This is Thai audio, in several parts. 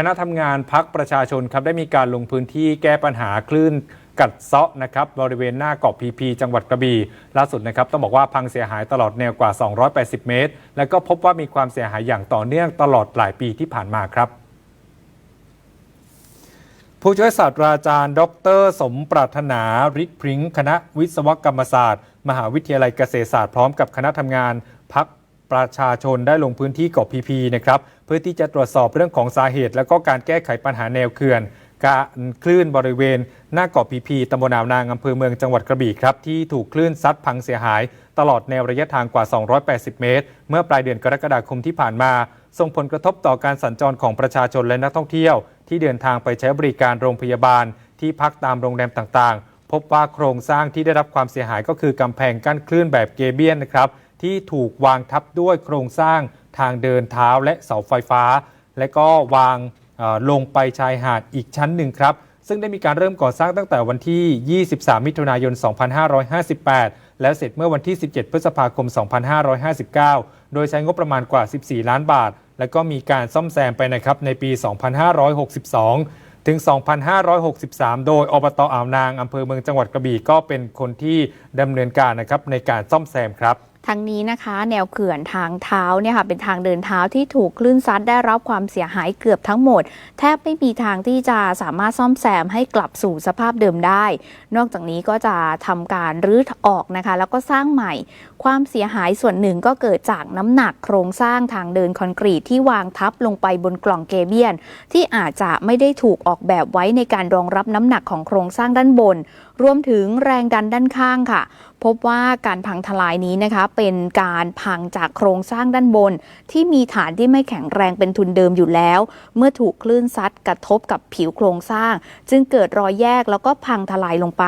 คณะทำงานพักประชาชนครับได้มีการลงพื้นที่แก้ปัญหาคลื่นกัดเซาะนะครับบริเวณหน้าเกาะพีพีจังหวัดกระบี่ล่าสุดนะครับต้องบอกว่าพังเสียหายตลอดแนวกว่า 280 เมตร แล้วก็พบว่ามีความเสียหายอย่างต่อเนื่องตลอดหลายปีที่ผ่านมาครับ ผู้ช่วยศาสตราจารย์ ดร สมปรารถนาฤทธิ์พริ้งคณะวิศวกรรมศาสตร์ มหาวิทยาลัยเกษตรศาสตร์พร้อมกับคณะทำงานพัก ประชาชนได้ลงพื้นที่เกาะพีพีนะครับเพื่อที่จะตรวจสอบเรื่องของสาเหตุ และก็การแก้ไขปัญหาแนวเขื่อน การคลื่นบริเวณ หน้าเกาะพีพีตำบลอ่าวนางอำเภอเมืองจังหวัดกระบี่ครับที่ถูกคลื่นซัดพังเสียหาย ตลอดแนวระยะทางกว่า 280 เมตร เมื่อปลายเดือนกรกฎาคมที่ผ่านมา ส่งผลกระทบต่อการสัญจรของประชาชนและนักท่องเที่ยว ที่เดินทางไปใช้บริการโรงพยาบาล ที่พักตามโรงแรมต่างๆ พบว่าโครงสร้างที่ได้รับความเสียหายก็คือกำแพงกั้นคลื่นแบบเกเบียนนะครับ ที่ถูกวางทับด้วยโครงสร้างทางเดินเท้าและเสาไฟฟ้า และก็วางลงไปชายหาดอีกชั้นหนึ่งครับ ซึ่งได้มีการเริ่มก่อสร้างตั้งแต่วันที่ 23 มิถุนายน 2558 แล้วเสร็จเมื่อวันที่ 17 พฤษภาคม 2559 โดยใช้งบประมาณกว่า 14 ล้านบาท และก็มีการซ่อมแซมไปนะครับในปี 2562 ถึง 2563 โดยอบตอ่าวนางอำเภอเมืองจังหวัดกระบี่ก็เป็นคนที่ดำเนินการนะครับในการซ่อมแซมครับทั้งนี้นะคะ แนวเขื่อนทางเท้าเนี่ยค่ะเป็นทางเดินเท้าที่ถูกคลื่นซัดได้รับความเสียหายเกือบทั้งหมด แทบไม่มีทางที่จะสามารถซ่อมแซมให้กลับสู่สภาพเดิมได้ นอกจากนี้ก็จะทำการรื้อออกนะคะ แล้วก็สร้างใหม่ ความเสียหายส่วนหนึ่งก็เกิดจากน้ำหนักโครงสร้างทางเดินคอนกรีตที่วางทับลงไปบนกล่องเกเบียน ที่อาจจะไม่ได้ถูกออกแบบไว้ในการรองรับน้ำหนักของโครงสร้างด้านบน รวมถึงแรงดันด้านข้างค่ะ พบว่าการพังทลายนี้นะคะเป็นการพังจากโครงสร้างด้านบน ที่มีฐานที่ไม่แข็งแรงเป็นทุนเดิมอยู่แล้ว เมื่อถูกคลื่นซัดกระทบกับผิวโครงสร้าง จึงเกิดรอยแยกแล้วก็พังทลายลงไป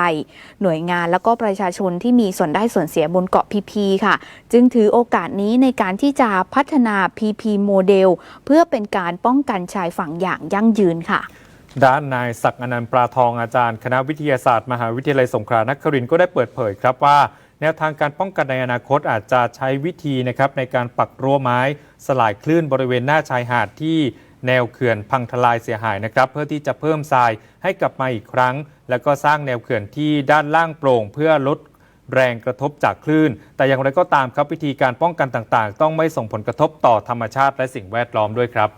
หน่วยงานแล้วก็ประชาชนที่มีส่วนได้ส่วนเสียบนเกาะพีพีค่ะ จึงถือโอกาสนี้ในการที่จะพัฒนา PP โมเดลเพื่อเป็นการป้องกันชายฝั่งอย่างยั่งยืนค่ะด้านนายศักดิ์อนันต์ปราทองอาจารย์ คณะวิทยาศาสตร์ มหาวิทยาลัยสงขลานครินทร์ก็ได้เปิดเผยครับว่า แนวทางการป้องกันในอนาคตอาจจะใช้วิธีนะครับในการปักรั้วไม้ สลายคลื่นบริเวณหน้าชายหาดที่แนวเขื่อนพังทลายเสียหายนะครับ เพื่อที่จะเพิ่มทรายให้กลับมาอีกครั้ง แล้วก็สร้างแนวเขื่อนที่ด้านล่างโปร่ง เพื่อลดแรงกระทบจากคลื่น แต่อย่างไรก็ตามครับวิธีการป้องกันต่างๆ ต้องไม่ส่งผลกระทบต่อธรรมชาติและสิ่งแวดล้อมด้วยครับ